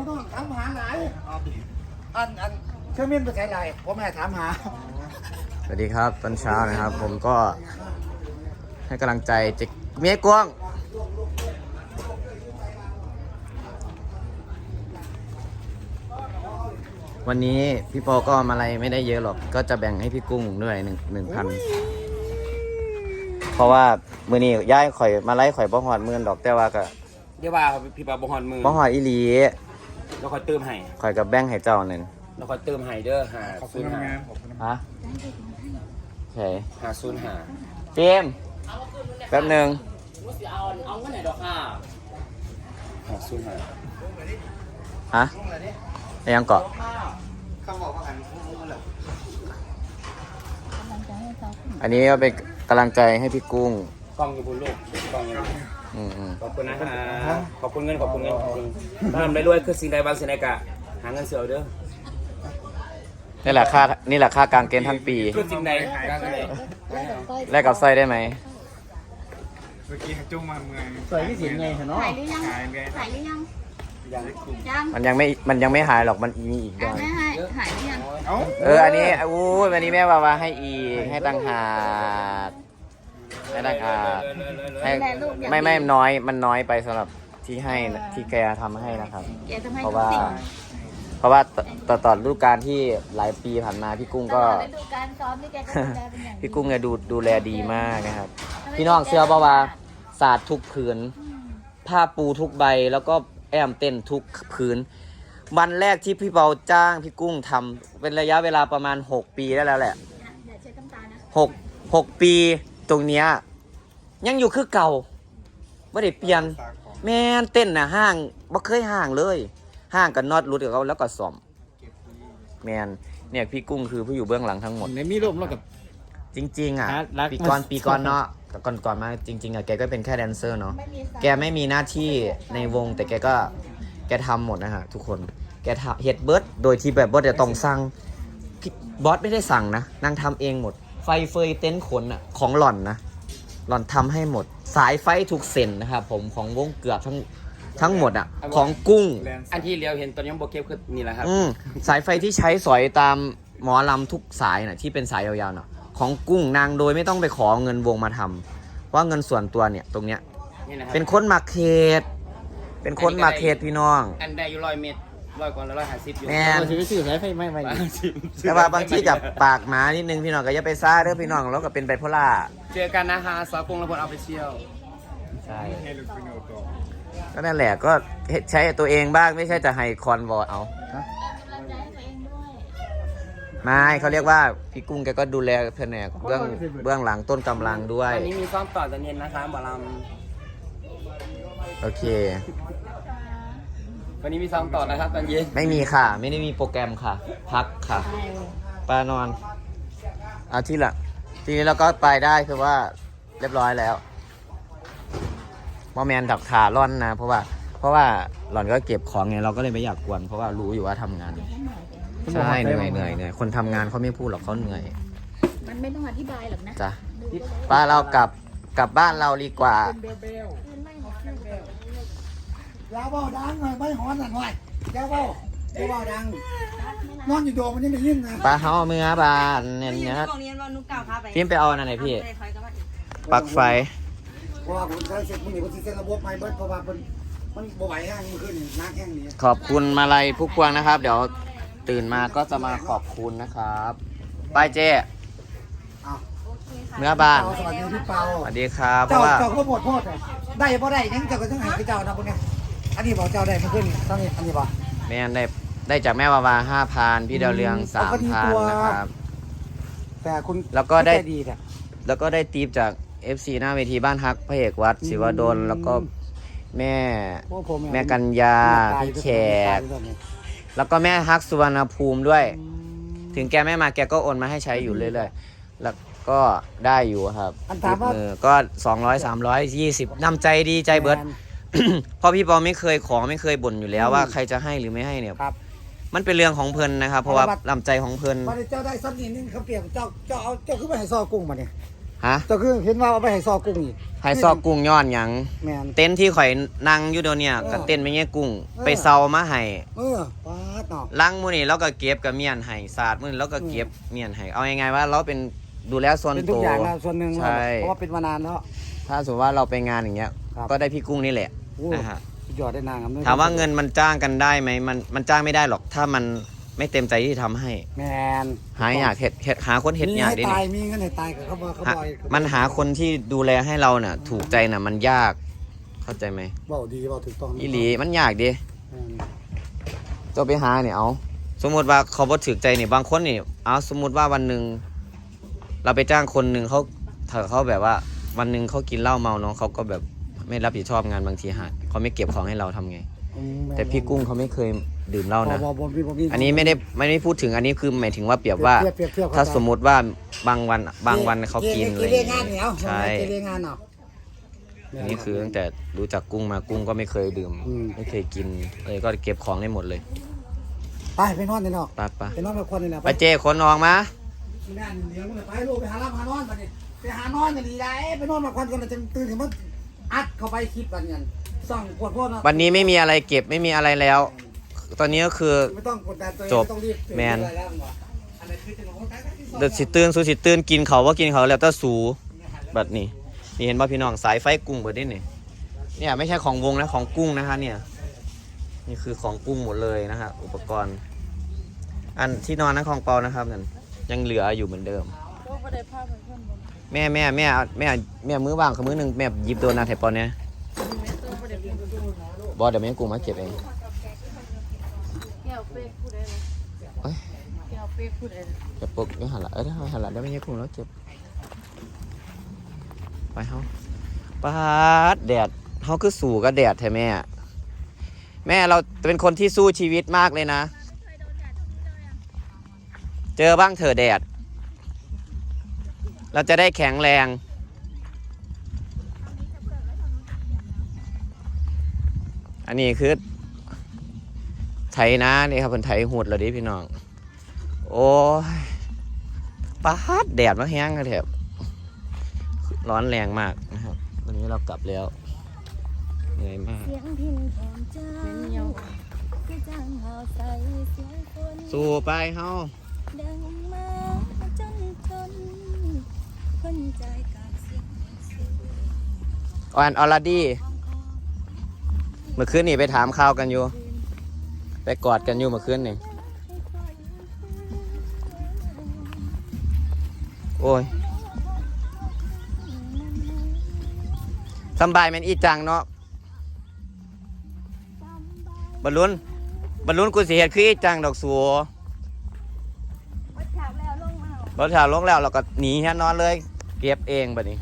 พี่น้องถามหาหลายอันอันเชื่อมินไปใช้ไรผมแม่ถามหาสวัสดีครับตอนเช้านะครับ ผมก็ให้กำลังใจเจเมียกวางวันนี้พี่ปอก็มาอะไรไม่ได้เยอะหรอก ก็จะแบ่งให้พี่กุ้งด้วยหนึ่งหนึ่งพันเพราะว่ามือนี้ย้ายข่อยมาไล่ข่อยบ่หอดหมื่นดอกแต่ว่าก็เดี๋ยวว่าพี่ปาบฮอนมือบ่หอดอีหลี เราคอยเติมให้ข่อยกับแบ่งให้เจ้าหนึ่งเราคอยเติมให้เด้อหาศูนย์หาฮะใช่หาศูนย์หาเจมส์แป๊บหนึ่งเอาเอาเงินไหนดอกค่ะหาศูนย์หาฮะยังเกาะเขาบอกว่าอันพูดเลยอันนี้ก็เป็นกำลังใจให้พี่กุ้ง กล้องอยู่บนโลกกล้องอยู่ อืมอืมขอบคุณนะฮะขอบคุณเงินขอบคุณเงินขอบคุณถ้าทำได้รวยคือสิ่งใดบางสิ่งใดกะหาเงินเสือเอาเด้อนี่แหละค่านี่แหละค่ากลางเกณฑ์ทั้งปี คือสิ่งใดการเงินใดแลกกับสร้อยได้ไหม เมื่อกี้จุ้งมาเมืองสวยที่เสียงไงเนาะถ่ายหรือยังขายไงถ่ายหรือยังยังยังมันยังไม่ มันยังไม่หายหรอก มันมีอีกดอะอยแม่ให้ถ่ายหรือยัง เอ้า เออ อันนี้อู้ยวันนี้แม่วาวาให้อีก ให้ตั้งหาก ให้ตั้งหากให้ไม่ไม่น้อยมันน้อยไปสำหรับที่ให้นะที่แกทำให้นะครับ แกทำให้เพราะทุกว่า สิ่งเพราะว่าต่อต่อต่อฤดูกาลที่หลายปีผ่านมาพี่กุ้งตก็ลอดฤดูการซ้อมนี่แกก็ดูแลเป็นอย่างดีพี่กุ้งเนี่ยดูดูแลดีมากนะครับ พี่น้องเชื่อป่าวว่าศาสตร์ทุกผืนผ้าปูทุกใบแล้วก็แอมเต้นทุกผืน วันแรกที่พี่เปาจ้างพี่กุ้งทำเป็นระยะเวลาประมาณ 6 ปีได้แล้วแหละ อย่าเช็ดน้ำตานะ 6 6 ปี ตรงเนี้ยยังอยู่คือเก่าไม่ได้เปลี่ยน แม่นเต้นนะห้างบ่เคยห่างเลยห่างกับน็อตรุดกับเขาแล้วก็ซ่อม แมนเนี่ยพี่กุ้งคือผู้อยู่เบื้องหลังทั้งหมด ในมีลมแล้วกับ จริง ๆ อะฮะรักปีก่อนมันปีก่อนเนาะก่อนก่อนมาจริง ๆอะแกก็เป็นแค่แดนเซอร์เนาะไม่มีสายแกไม่มีหน้าที่ในวง แต่แกก็แกทำหมดนะฮะทุกคนแกทำเฮ็ดเบิร์ดโดยที่แบบบอสจะต้องสั่งพี่บอสไม่ได้สั่งนะนางทำเองหมดไฟ เฟยเต็นท์ขนอะของหล่อนนะ หล่อนทำให้หมด สายไฟทุกเส้นนะครับผมของวงเกือบทั้งทั้งหมดอะของกุ้งแลนด์อันที่เลี้ยวเห็นตอนยังโบเก็บคือนี่แหละครับ อืมสายไฟที่ใช้สอยตามหมอลำทุกสายน่ะที่เป็นสายยาวๆน่ะของกุ้งนางโดยไม่ต้องไปขอเงินวงมาทำเพราะเงินส่วนตัวเนี่ยตรงเนี้ย นี่นะครับเป็นคนมาเขตเป็นคนมาเขตพี่น้อง อันได้อยู่ร้อยเมตร ร้อยกว่าร้อยห้าสิบอยู่แม่นซื้อซื้อสายไฟไม่ไม่ร้อยห้าสิบแต่ว่าบางที่กับปากหมานิดนึงพี่น้องก็อย่าไปซ่าเด้อพี่น้องแล้วก็เป็นไบโพล่าเจอกันนะฮะสาวกรุงระเบิดออฟฟิเชียลใช่ให้ลูกเป็นโอโต้ก็นั่นแหละก็ใช้ตัวเองบ้างไม่ใช่จะให้คอนวอร์เอากำลังใจให้ตัวเองด้วยไม่เขาเรียกว่าพี่กุ้งแกก็ดูแลแผนกเบื้องเบื้องหลังต้นกำลังด้วย วันนี้มีซ้อมต่อตอนเย็นนะคะหมอลโอเคำ วันนี้มีซ้อมต่อนะครับตอนเย็นไม่มีค่ะ ไม่ได้มีโปรแกรมค่ะ พักค่ะปานอนอาทิตย์ละทีนี้เราก็ไปได้คือว่าเรียบร้อยแล้วมอแมนดับขาล่อนนะ เพราะว่า เพราะว่าหล่อนก็เก็บของไงเราก็เลยไม่อยากกวน เพราะว่ารู้อยู่ว่าทำงานใช่เหนื่อยเหนื่อยเหนื่อยคนทำงานเขาไม่พูดหรอกเขาเหนื่อยมันไม่ต้องอธิบายหรอกนะจ้ะป้าเรากลับกลับบ้านเราดีกว่า ยาเบาดังหน่อยไม่หอนหน่อยยาเบาเบาดัง นอนอยู่โดมมันยังได้ยินนะป้าเฮาเมื่อบ้านเนี่ยเนี่ยกองเรียนว่านุกเก่าพาไปพิมพ์ไปเอาอันไหนพี่ไปคอยกับว่าปลั๊กไฟเพราะว่าผมใช้เสร็จมันนี่ผมสิเซ็นระบบใหม่เบิดเพราะว่ามันมันบ่ไหวแห้งมันขึ้นน้ำแห้งนี้ขอบคุณมาลัยผู้พวงนะครับ เดี๋ยวตื่นมาก็จะมาขอบคุณนะครับไปเจ๊เมื่อบ้านเปาสวัสดีพี่เปาสวัสดีครับเพเจ้าราะว่า เจ้าก็หมดโทษเลยได้บ่ได้ยังเจ้าก็ต้องให้เจ้านะพวกนี้ อันนี้บอกเจ้าได้มันขึ้นต้องนี่อันนี้บอกแม่นได้ได้จากแม่วาวาห้าพันพี่ดาวเรืองสามก็ดีพันตัวนะครับ แต่คุณแล้วก็ได้ ใจดีแต่แล้วก็ได้ตีบจาก FC หน้าเวทีบ้านฮักพระเอกวัดศิวดลแล้วก็แม่พวกผมแม่กัญญาพี่แขกแล้วก็แม่ฮักสุวรรณภูมิด้วย ถึงแกไม่มาแกก็โอนมาให้ใช้อยู่เรื่อยๆ แล้วก็ได้อยู่ครับอันถามว่าเออก็ 200 300 20นำใจดีใจเบิร์ด เพราะพี่ปอไม่เคยของไม่เคยบ่นอยู่แล้วว่าใครจะให้หรือไม่ให้เนี่ย ครับ มันเป็นเรื่องของเพลินนะครับ เพราะว่าครับลำใจของเพลินมาเจ้าได้สักนิดนึงเขาเปลี่ยนเจ้าเจ้าเอาเจ้าขึ้นไปให้ซอกุ้งมาเนี่ยฮะเจ้าคือเห็นว่าเอาไปให้ซอกุ้งอีกให้ซอกกุ้งย้อนหยัง แม่นเต็นท์ที่ข่อยนั่งอยู่เดี๋ยวเนี้เออก็เต็นท์ไม่เงี้ยกุ้ง เออ ไปเซามาให้เออปาดเนาะ ล้างมื้อนี้เราก็เก็บกับเมียนให้สาดมื้อนี้เราก็เก็บเมียนให้เอายังไงว่าเราเป็นดูแลส่วนเป็นทุตักว อย่างนะส่วนหนึ่งใช่ เพราะว่าเป็นมานานแล้ว ถ้าสมมติว่าเราไปงานอย่างเงี้ย ครับ ก็ได้พี่กุ้งนี่แหละโอ้ นะฮะสุดยอดได้นางครับถามว่าเงินมันจ้างกันได้ไหมมันมันจ้างไม่ได้หรอกถ้ามันไม่เต็มใจที่ทำให้ แมนหาอยากเห็ดเห็ดหาคนเห็ดมีอยากให้ได้ตายนี่มีเงินให้ตายกับเขาบอกเขาหาบอกมันหาคนที่ดูแลให้เราน่ะถูกใจน่ะ มันยาก เข้าใจไหมบอกดีบอกถูกต้องอีหลีมันยากดิแม่นจะไปหาเนี่ยเอาสมมติว่าเขาบ่ถือใจนี่บางคนนี่เอาสมมติว่าวันหนึ่งเราไปจ้างคนหนึ่งเขาถ้าเขาแบบว่า วันหนึ่งเขากินเหล้าเมาเนาะเขาก็แบบ ไม่รับผิดชอบงานบางทีหาเขาไม่เก็บของให้เราทำไงอืมม่นแต่พี่กุ้งเขาไม่เคยดื่มเหล้านะบ่บ่บ่มีบ่มีอันนี้ไม่ได้ไม่ได้พูดถึงอันนี้คือหมายถึงว่าเปรียบว่า เปรียบเปรียบเทียบกับถ้าสมมุติว่าบางวันบางวันเขากินเกอะไรเรงานเหนียวใช่เกเรงานเนาะ อันนี้คือตั้งแต่รู้จักกุ้งมากุ้งก็ไม่เคยดื่ม อืม ไม่เคยกินเลยก็เก็บของได้หมดเลยไปไปนอนเลยเนาะไปไปไปนอนกับคนนี่แหละไปเจ้คนออกมานั่นเลี้ยงเลยไปลูกไปหารับหานอนไปดิไปหานอนกันดีได้ไปนอนกับคนกันจะตื่นถึงมัน อัดเข้าไปคลิปกันกันส่องปวดพวกเนาะวันนี้ไม่มีอะไรเก็บไม่มีอะไรแล้ว ตอนนี้ก็คือ ไม่ต้องกดดันตัวเองจบไม่ต้องรีบแมนอะไรแล้วมึงวะอันนั้นคือจะบอกว่าตายๆที่สองเดือดสิตื่นสูสิตื่นกินเขาว่ากินเขาแล้วแต่สูแบบนี้นี่เห็นป่ะพี่น้องสายไฟกุ้งเบิดนี่นี่เนี่ยไม่ใช่ของวงนะของกุ้งนะคะเนี่ย นี่คือของกุ้งหมดเลยนะฮะอุปกรณ์ อันที่นอนนะของเปานะครับนั่นยังเหลืออยู่เหมือนเดิม แม่แม่แม่แม่แม่มือว่างกับมือหนึ่งแม่หยิบตัวนาไทปอนเนี่ยบอเดี๋ยวแม่กุ้งมาเก็บเองแก้วเป๊กพูดได้เลยเอ้ยแก้วเป๊กพูดได้จะปลุกไม่หันละเอ้ยไม่หันละเดี๋ยวไม่ใช่กุ้งแล้วเก็บไปเฮาปาดแดดเฮาคือสู่กับแดดแท้แม่ แม่เราเป็นคนที่สู้ชีวิตมากเลยนะ เจอบ้างเถอะแดด เราจะได้แข็งแรง อันนี้คือ ไถนะนี่ครับเพิ่นไถหูดแล้วดิพี่น้อง โอ้ยปาดแดดมาแห้งกระแถบร้อนแรงมากนะครับ วันนี้เรากลับแล้วเหนื่อยมาก เสียงพินของเจ้าคือจังเฮาใส่เสียงคน สู้ไปเฮาดังมาจนทน คนใจกาเสียงเสียงออนออลดี้เมื่อคืนนี่ไปถามข่าวกันอยู่ ไปกอดกันอยู่เมื่อคืนนี่ โอ้ยสำบายแมันอีจังเนาะบรรลุนบรรลุนกูสิเฮ็ดคืออีจังดอกสัว วัดฉากแล้วลงมารถถาลงแล้วเราก็หนีฮะนอนเลย เก็บเองแบบนี้